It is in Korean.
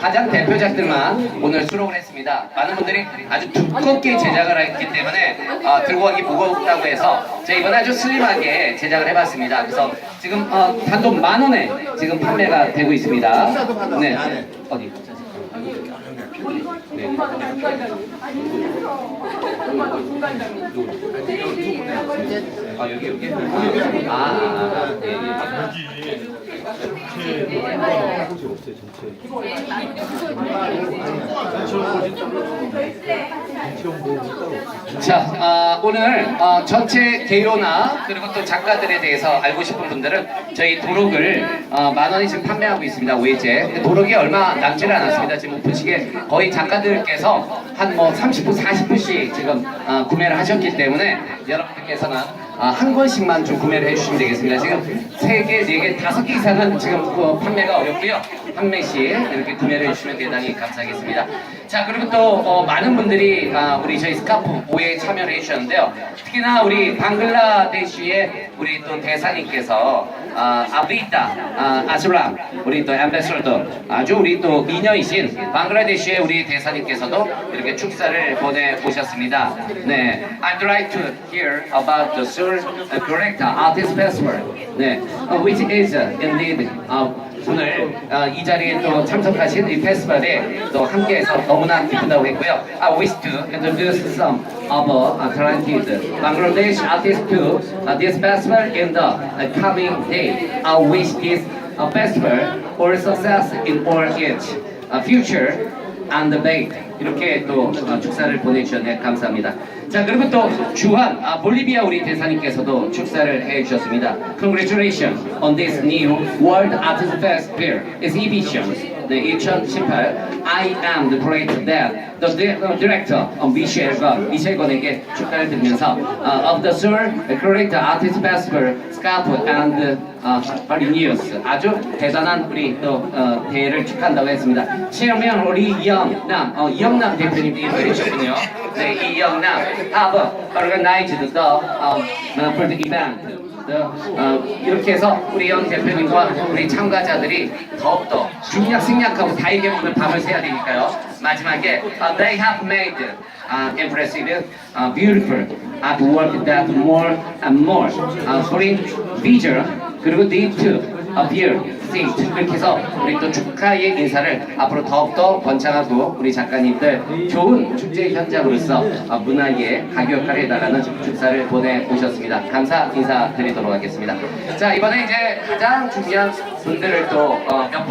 가장 대표작들만 오늘 수록을 했습니다. 많은 분들이 아주 두껍게 제작을 했기 때문에 어, 들고 가기 무겁다고 해서 제가 이번에 아주 슬림하게 제작을 해봤습니다. 그래서 지금 어, 단돈 만 원에 지금 판매가 되고 있습니다. 네, 어디? 네. 아 여기 여기 아, 아, 아 자, 아, 오늘 어, 전체 개요나 그리고 또 작가들에 대해서 알고 싶은 분들은 저희 도록을 어, 만 원이 지금 판매하고 있습니다. 외제 도록이 얼마 남지는 않았습니다. 지금 오픈식에 거의 작가들께서 한 뭐 30분, 40분씩 지금 어, 구매를 하셨기 때문에 여러분들께서는 아, 한 권씩만 좀 구매를 해주시면 되겠습니다. 지금 세 개, 네 개, 다섯 개 이상은 지금 그 판매가 어렵고요. 한 명씩 이렇게 구매를 해주시면 대단히 감사하겠습니다. 자, 그리고 또 어, 많은 분들이 아, 우리 저희 스카프 5에 참여를 해주셨는데요. 특히나 우리 방글라데시의 우리 또 대사님께서 아, 아브리타 아, 아즈람 우리 또 앰베서더 아주 우리 또 미녀이신 방글라데시의 우리 대사님께서도 이렇게 축사를 보내 오셨습니다. 네, I'd like to hear about the Seoul Correct Artist Festival. 네, uh, which is uh, indeed uh, 오늘 어, 이 자리에 또 참석하신 이 페스티벌에 또 함께해서 너무나 기쁘다고 했고요. I wish to introduce some of our talented Bangladesh artists to uh, this festival in the uh, coming day. I wish this uh, festival all success in all its uh, future and debate. 이렇게 또 어, 축사를 보내주셨네 감사합니다. 자 그리고 또 주한 아, 볼리비아 우리 대사님께서도 축사를 해주셨습니다. Congratulations on this new World Artist Festival exhibition. 네, 2018 I am the great dad, the di- uh, director of Michel Gon, 미셸 건에게 축하를 드리면서 uh, of the Seoul Great Artist Festival, Scarf and uh, News 아주 대단한 우리 또 어, 대회를 축하한다고 했습니다. 체험형 우리 이영남, 어, 이영남 대표님도 인사해 주셨군요. 네, 이영남 have organized the um, uh, for the event. 어, 이렇게 해서 우리 영 대표님과 우리 참가자들이 더욱더 중략 생략하고 다이게 오늘 밤을 새야 되니까요. 마지막에 uh, they have made uh, impressive, uh, beautiful artwork that more and more uh, bring vision 그리고 need to appear think 이렇게 해서 우리 또 축하의 인사를 앞으로 더욱더 번창하고 우리 작가님들 좋은 축제 현장으로서 어, 문화의 가교 역할을 해달라는 축사를 보내오셨습니다. 감사 인사드리도록 하겠습니다. 자 이번에 이제 가장 중요한 분들을 또몇 분.